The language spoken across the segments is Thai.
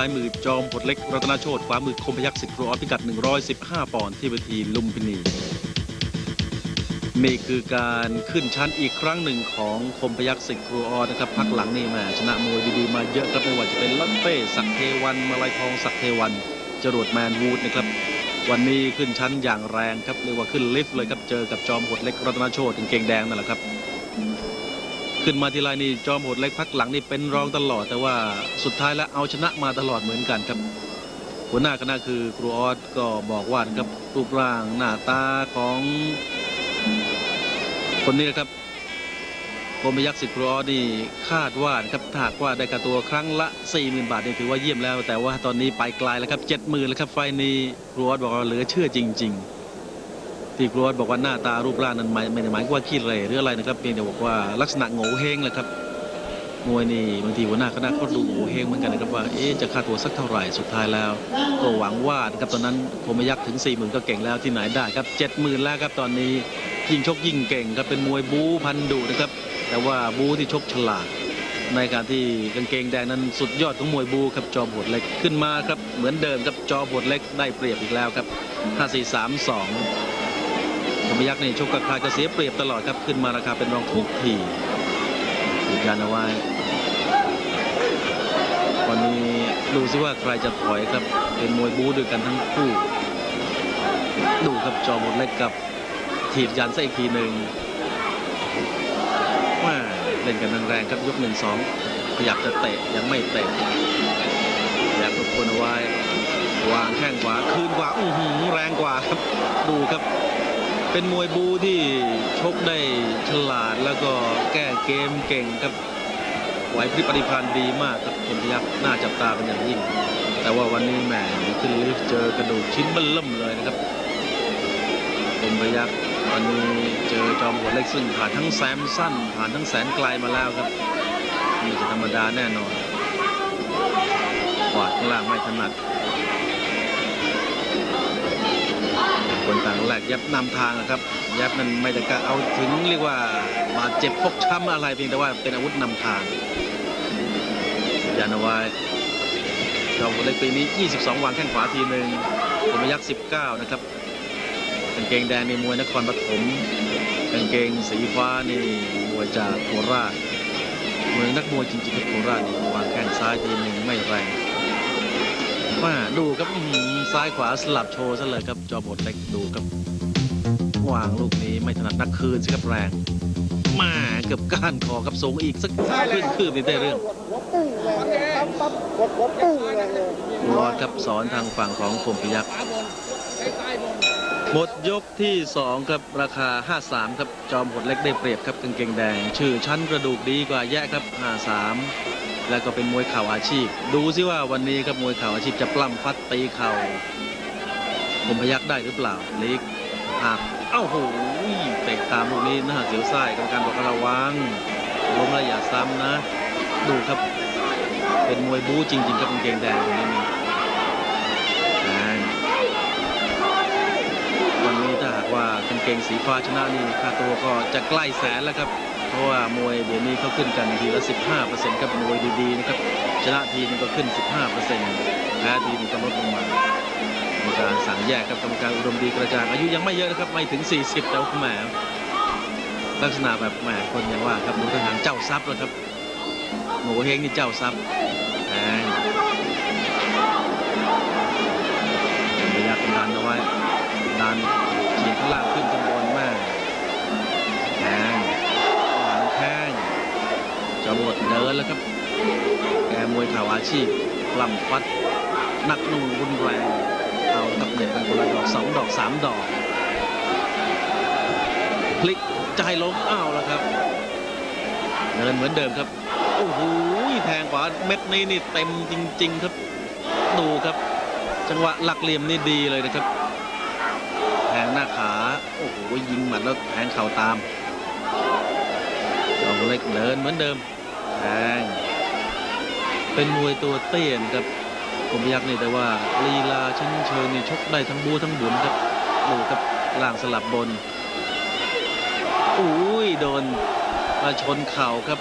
ซ้ายมือจอมพลเล็กรัตนโชตขวามือคมพยักษ์สิทธิ์ครูออสพิกัด 115 ปอนด์ที่เวทีลุมพินี นี่คือการขึ้นชั้นอีกครั้งหนึ่งของคมพยักษ์สิทธิ์ครูออสนะครับพักหลังนี่แมาชนะมวยดีๆมาเยอะครับไม่ว่าจะเป็นลัตเต้ศักเทวันมาลายทองศักเทวัน จรวดแมนวูดนะครับวันนี้ขึ้นชั้นอย่างแรงครับเรียกว่าขึ้นลิฟต์เลยครับเจอกับจอมพลเล็กรัตนโชตกางเกงแดงนั่นแหละครับ ขึ้นมาทีไรนี่จอมโหดเล็กพักหลังนี่เป็นรองตลอด แต่ว่าสุดท้ายแล้วเอาชนะมาตลอดเหมือนกันครับ หัวหน้าคณะคือครูออสก็บอกว่านะครับรูปร่างหน้าตาของคนนี้นะครับกรมยักษ์สิทธิ์ครูออสนี่คาดว่านะครับถ้ากว่าได้ค่าตัวครั้งละ 40,000 บาทนี่ถือว่าเยี่ยมแล้ว แต่ว่าตอนนี้ไปไกลแล้วครับ 70,000แล้วครับไฟนี้ครูออสบอกว่าเหลือเชื่อจริง ๆ ที่ครูออสบอกว่าหน้าตารูปร่างนั้นหมายไม่ได้หมายว่าขี้เหร่หรืออะไรนะครับเพียงแต่บอกว่าลักษณะโง่เฮงแหละครับมวยนี่บางทีหัวหน้าคณะก็ดูโง่เฮงเหมือนกันนะครับว่าเอ๊ะจะค่าตัวสักเท่าไหร่สุดท้ายแล้ว ก็หวังว่านะครับตอนนั้นคมยักษ์ถึง4 0,000ก็เก่งแล้วที่ไหนได้ครับ70,000แล้วครับตอนนี้ยิ่งชกยิ่งเก่งครับเป็นมวยบู๊พันดุนะครับแต่ว่าบู๊ที่ชกฉลาดในการที่กางเกงแดงนั้นสุดยอดของมวยบูครับจอมหดเล็กขึ้นมาครับเหมือนเดิมครับจอมหดเล็กได้เปรียบอีกแล้วครับ 5432 มยักษ์นี่ชกกับใครจะเสียเปรียบตลอดครับขึ้นมาราคาเป็นรองทุกทียืนยันเอาไว้วันนี้ดูซิว่าใครจะถอยครับเป็นมวยบู๊ด้วยกันทั้งคู่ ดูครับจอมหมดเล็กกับถีบยันซะอีกทีหนึ่งว่าเล่นกันแรงๆครับยกหนึ่งสองขยับจะเตะยังไม่เตะอยากรบกวนเอาไว้วางแข้งขวาคืนขวาอื้อหือแรงกว่าครับดูครับ เป็นมวยบูที่ชกได้ฉลาดแล้วก็แก้เกมเก่งครับไหวพริบปฏิพันธ์ดีมากครับคมพยักษ์น่าจับตาเป็นอย่างยิ่ง แต่ว่าวันนี้แหมขึ้นลิฟต์เจอกระดูกชิ้นเบิ่มเลยนะครับคมพยักษ์วันนี้เจอจอมหัวเล็กซึ่งผ่านทั้งแซมสั้น ผ่านทั้งแสนไกลมาแล้วครับนี่จะธรรมดาแน่นอนขวาดข้างล่างไม่ถนัด คนต่างแหลกยับนำทางนะครับยับนั้นไม่ได้กะเอาถึงเรียกว่าบาดเจ็บพกช้ำอะไรเพียงแต่ว่าเป็นอาวุธนำทางยานเอาไว้จอมพลเล็กปีนี้ 22วางแข้งขวาทีหนึ่งคมยักษ์ 19 นะครับกางเกงแดงในมวยนครปฐมกางเกงสีฟ้านี่มวยจากโคราชเมืองนักมวยจริงๆโคราชนี่วางแข้งซ้ายทีหนึ่งไม่แรง มาดูครับซ้ายขวาสลับโชว์ซะเลยครับจอมบทเล็กดูครับวางลูกนี้ไม่ถนัดนักคืนสิครับแรงมาเกือบก้านคอครับสูงอีกสักครึ่งคืบนี่ได้เรื่องรอดครับสอนทางฝั่งของคมพยักษ์ หมดยกที่ 2 ครับราคา 53 ครับ จอมหดเล็กได้เปรียบครับกางเกงแดง ชื่อชั้นกระดูกดีกว่าแยะครับ 53 แล้วก็เป็นมวยเข่าอาชีพ ดูซิว่าวันนี้ครับมวยเข่าอาชีพจะปล้ำฟัดตีเข่าคมพยักได้หรือเปล่าลิกหักเอ้าโหเตะตามลูกนี้หน้าเสียวไส้กรรมการบอกระวังล้มแล้วอย่าซ้ำนะ ดูครับ เป็นมวยบู๊จริง ๆ ครับกางเกงแดงนนี้ ว่ากางเกงสีฟ้าชนะนี่ค่าตัวก็จะใกล้แสนแล้วครับ เพราะว่ามวยเดี๋ยวนี้เขาขึ้นกันทีละ 15%ครับมวยดีๆนะครับชนะทีนึงก็ขึ้น 15%แพ้ทีนึงก็ลดลงมากรรมการสั่งแยกครับกรรมการอุดมดีกระจ่างอายุยังไม่เยอะนะครับไม่ถึง 40แต่ว่าแหมลักษณะแบบแหมคนอย่างว่าครับดูทหารเจ้าทรัพย์แล้วครับโง่เฮงนี่เจ้าทรัพย์ วยเข่าอาชีพปล้ำฟัดนักนุ่งรุนแรงเอาตับเด็กกันคนละดอกสองดอกสามดอกพลิกใจล้มอ้าวแล้วครับเดินเหมือนเดิมครับโอ้โหแทงขวาเม็ดนี้นี่เต็มจริง ๆ ครับดูครับ จังหวะหลักเหลี่ยมนี่ดีเลยนะครับแทงหน้าขาโอ้โหยิงหมัดแล้วแทงเข่าตามจอมเล็กเดินเหมือนเดิมแทง เป็นมวยตัวเตี้ยนครับกรมยักษ์นี่แต่ว่าลีลาชั้นเชิงนี่ชกได้ทั้งบูทั้งบุญครับดูครับล่างสลับบนอุ้ยโดนมาชนเข่าครับ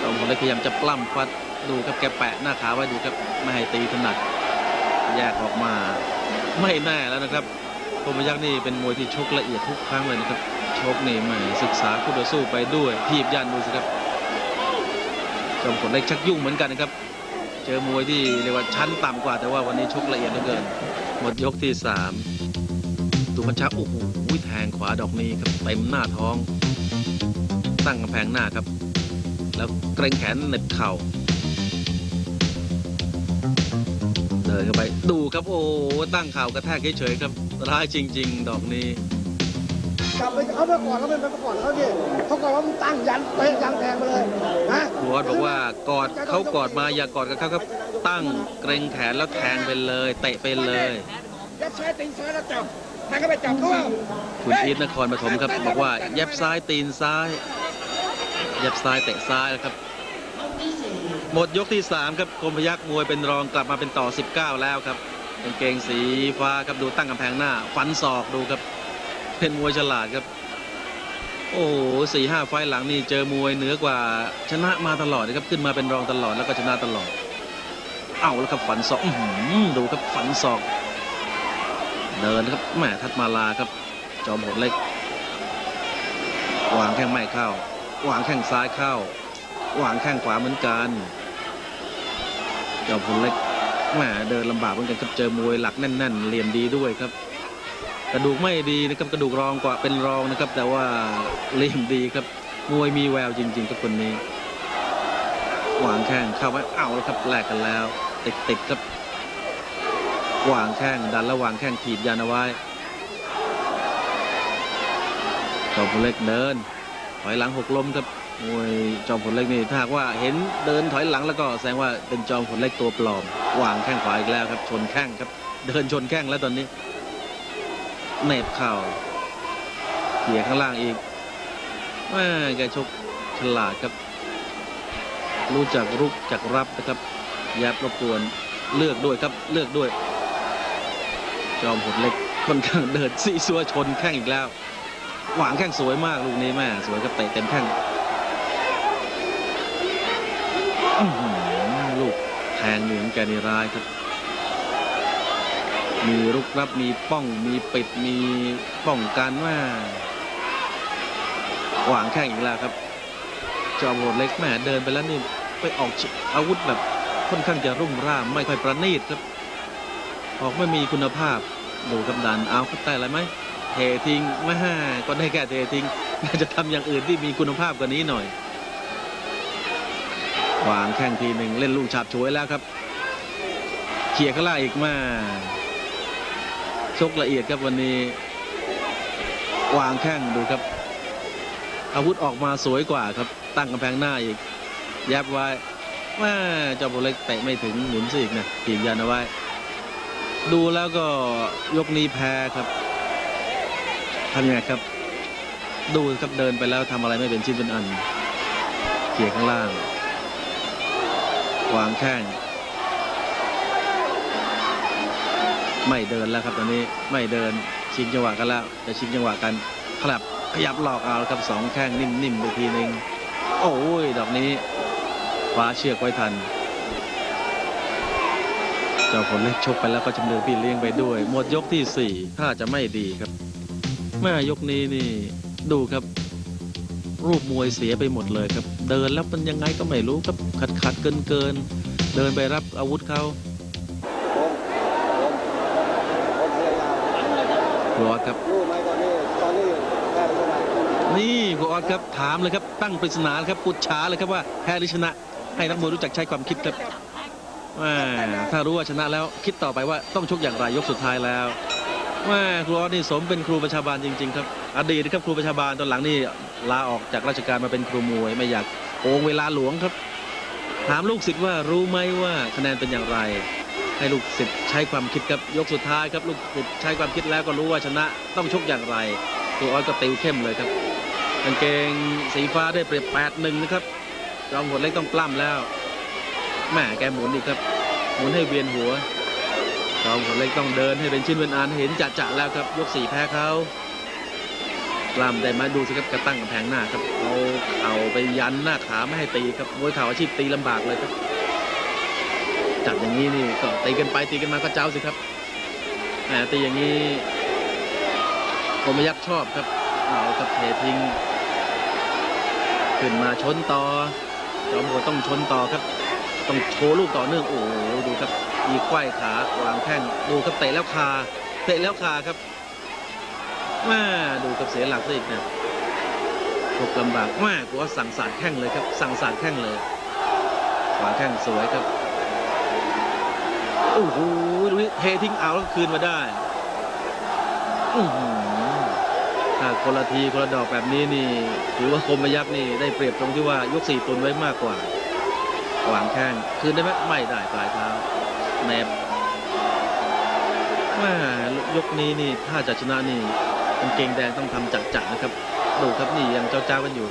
จอมพลเล็กพยายามจะปล้ำฟัดดูครับแกแปะหน้าขาไว้ดูครับไม่ให้ตีถนัดแยกออกมาไม่แน่แล้วนะครับคมยักษ์นี่เป็นมวยที่ชกละเอียดทุกครั้งเลยนะครับชกนี่ไม่ศึกษาคู่ต่อสู้ไปด้วยทีบยันดูสิครับ จอมขนเล็กชักยุ่งเหมือนกันนะครับ เจอมวยที่เรียกว่าชั้นต่ำกว่า แต่ว่าวันนี้ชกละเอียดเหลือเกิน หมดยกที่สามตุพัชชะโอ้โหแทงขวาดอกนี้ครับเต็มหน้าท้อง ตั้งกำแพงหน้าครับ แล้วเกรงแขนเหน็บเข่าเดินเข้าไปดูครับโอ้ตั้งเข่ากระแทกเฉยๆครับร้ายจริง ๆ ดอกนี้ กลับไปเขาไปก่อนเขาเป็นไปก่อนเขาดิเขาก่อนว่ามึงตั้งยันเป๊ะยันแทงไปเลยนะครูออสบอกว่ากอดเขากอดมาอย่ากอดกับเขาครับตั้งเกรงแขนแล้วแทงไปเลย เตะไปเลยยัดซ้ายตีนซ้ายแล้วจับแทงก็ไปจับเขาเอาคุณอีทนครปฐมครับบอกว่าแยบซ้ายตีนซ้ายแยบซ้ายเตะซ้ายแล้วครับ หมดยกที่ 3 ครับคมพยักษ์มวยเป็นรองกลับมาเป็นต่อ 19 แล้วครับกางเกงสีฟ้าครับดูตั้งกำแพงหน้า ฟันศอกดูครับ เป็นมวยฉลาดครับ โอ้โหสี่ห้าไฟหลังนี่เจอมวยเหนือกว่าชนะมาตลอดนะครับขึ้นมาเป็นรองตลอดแล้วก็ชนะตลอด เอาแล้วครับฝันศอกดูครับฝันศอก เดินครับแหมทัดมาลาครับ จอมโหดเล็ก วางแข้งไม่เข้าวางแข้งซ้ายเข้าวางแข้งขวาเหมือนกันจอมโหดเล็กแหมเดินลำบากเหมือนกันครับเจอมวยหลักแน่น ๆ เหลี่ยมดีด้วยครับ กระดูกไม่ดีนะครับกระดูกรองกว่าเป็นรองนะครับ แต่ว่าเลี่ยมดีครับมวยมีแววจริงๆครับคนนี้วางแข้งเข้าไว้เอาแล้วครับแลกกันแล้ว ติดติดครับวางแข้งดันแล้ววางแข้งถีบยันเอาไว้จอมพลเล็กเดิน ถอยหลังหกล้มครับมวยจอมพลเล็กนี่ถ้าหากว่าเห็นเดินถอยหลังแล้วก็แสดงว่าเป็นจอมพลเล็กตัวปลอม วางแข้งขวาอีกแล้วครับ ชนแข้งครับ เดินชนแข้งแล้วตอนนี้ เหน็บเข่าเขี่ยข้างล่างอีกแม่แกชกฉลาดครับ รู้จักรุกจักรับนะครับยับรบกวนเลือกด้วยครับเลือกด้วย จอมหดเล็กค่อนข้างเดินซีซัวชนแข้งอีกแล้วหวางแข้งสวยมากลูกนี้แม่สวยครับเตะเต็มแข้งอื้อหือลูกแทงเหนืองแกนี่ร้ายครับ มีรุกรับมีป้องมีปิดมีป้องกันว่าหวางแข้งอีกแล้วครับ จอมโหดเล็กแม่เดินไปแล้วนี่ไปออกอาวุธแบบค่อนข้างจะรุ่มร่ามไม่ค่อยประณีตครับ ออกไม่มีคุณภาพดูกำดันเอาครับแต่อะไรไหมเททิ้งไม่ห้าก็ได้แค่เททิ้งน่าจะทำอย่างอื่นที่มีคุณภาพกว่านี้หน่อยวางแข้งทีหนึ่งเล่นลูกฉาบฉวยแล้วครับ เขี่ยข้างล่างอีกมา ชกละเอียดครับวันนี้ วางแข้งดูครับ อาวุธออกมาสวยกว่าครับ ตั้งกำแพงหน้าอีกแยบไว้ว่เจ้าโบเล็กเตะไม่ถึงหมุนซะอีกนะถีบยันเอาไว้ ดูแล้วก็ยกนี้แพ้ครับทำยังไงครับ ดูครับเดินไปแล้วทำอะไรไม่เป็นชิ้นเป็นอันเขี่ยข้างล่าง วางแข้ง ไม่เดินแล้วครับตอนนี้ไม่เดินชิงจังหวะกันแล้วจะชิงจังหวะกันขยับขยับหลอกเอาครับสองแข้งนิ่มๆไปทีนึงโอ้ยดอกนี้คว้าเชือกไว้ทัน เจ้าผลเล็กชกไปแล้วก็จำเรือพี่เลี้ยงไปด้วย หมดยกที่สี่ถ้าจะไม่ดีครับแม่ยกนี้นี่ดูครับ รูปมวยเสียไปหมดเลยครับ เดินแล้วมันยังไงก็ไม่รู้ครับขัดขัดเกินเกินๆเดินไปรับอาวุธเขา ครูออสครับรู้ไหมตอนนี้ตอนนี้แพ้ชนะนี่ครูออสครับถามเลยครับตั้งปริศนาครับปุดฉาเลยครับว่าแพ้หรือชนะ ให้นักมวยรู้จักใช้ความคิดครับว่าถ้ารู้ว่าชนะแล้วคิดต่อไปว่าต้องชกอย่างไรยกสุดท้ายแล้วว่าครูออสนี่สมเป็นครูประชาบาลจริง ๆ ครับ อดีตครับครูประชาบาลตอนหลังนี่ลาออกจากราชการมาเป็นครูมวยไม่อยากโกงเวลาหลวงครับ ถามลูกศิษย์ว่ารู้ไหมว่าคะแนนเป็นอย่างไร ให้ลูกศิษย์ใช้ความคิดครับยกสุดท้ายครับลูกศิษย์ใช้ความคิดแล้วก็รู้ว่าชนะต้องชกอย่างไรครูออสก็ติวเข้มเลยครับกางเกงสีฟ้าได้เปรียบแปดหนึ่งนะครับจอมหดเล็กต้องปล้ำแล้วแม่แกหมุนอีกครับหมุนให้เวียนหัวจอมขนเล็กต้องเดินให้เป็นชิ้นเป็นอันเห็นจะจะแล้วครับ ยกสี่แพ้เขาปล้ำได้ไหมาดูสิครับกระตั้งกำแพงหน้าครับเอาเข่าไปยันหน้าขาไม่ให้ตีครับมวยเข่าอาชีพตีลำบากเลยครับ จัดอย่างนี้นี่ก็ตีกันไปตีกันมาก็เจ้าสิครับแหมตีอย่างนี้ผมยักชอบครับเอาครับเททิ้ง ขึ้นมาชนต่อจอมโหดต้องชนต่อครับ ต้องโชว์ลูกต่อเนื่องโอ้โหดูครับมีไขว้ขาวางแข้งดูครับเตะแล้วคาเตะแล้วคาครับแม่ดูกับเสียหลักซะอีกนะพกลำบากแม่กูว่าสั่งสาดแข้งเลยครับ สั่งสาดแข้งเลยขวาแข้งสวยครับ อ้โหดูนี่เททิ้งเอาแล้วคืนมาได้ถ้าคนละทีคนละดอกแบบนี้นี่ถือว่าคมพยักษ์นี่ได้เปรียบตรงที่ว่ายกสี่ตุนไว้มากกว่าวางแข้งคืนได้ไหมไม่ได้ปลายเท้าแนบแม่ยกนี้นี่ถ้าจะชนะนี่กางเกงแดงต้องทำจัดๆนะครับ ดูครับนี่ยังเจ้าๆกันอยู่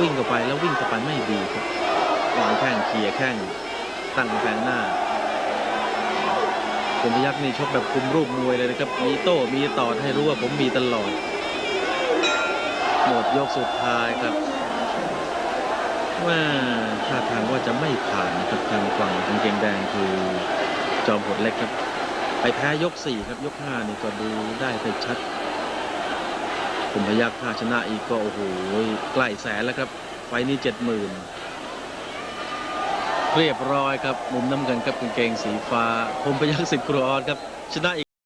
วิ่งเข้าไปแล้ววิ่งเข้าไปไม่ดีครับวางแข้งเขี่ยแข้ง ตั้งแพงหน้าผมพยักษ์นี่ชกแบบคุมรูปมวยเลยนะครับ มีโต้มีต่อให้รู้ว่าผมมีตลอด หมดยกสุดท้ายครับว่าท่าทางว่าจะไม่ผ่านนะครับทางฝั่งกางเกงแดงคือจอมโหดเล็กครับ ไปแพ้ยกสี่ครับยกห้านี่ก็ดูได้ไปชัดผมพยักถ้าชนะอีกก็โอ้โหใกล้แสนแล้วครับ ไฟนี้เจ็ดหมื่น เรียบร้อยครับ มุมน้ำเงินครับกางเกงสีฟ้าผมพยักสิบครูออสครับชนะอีก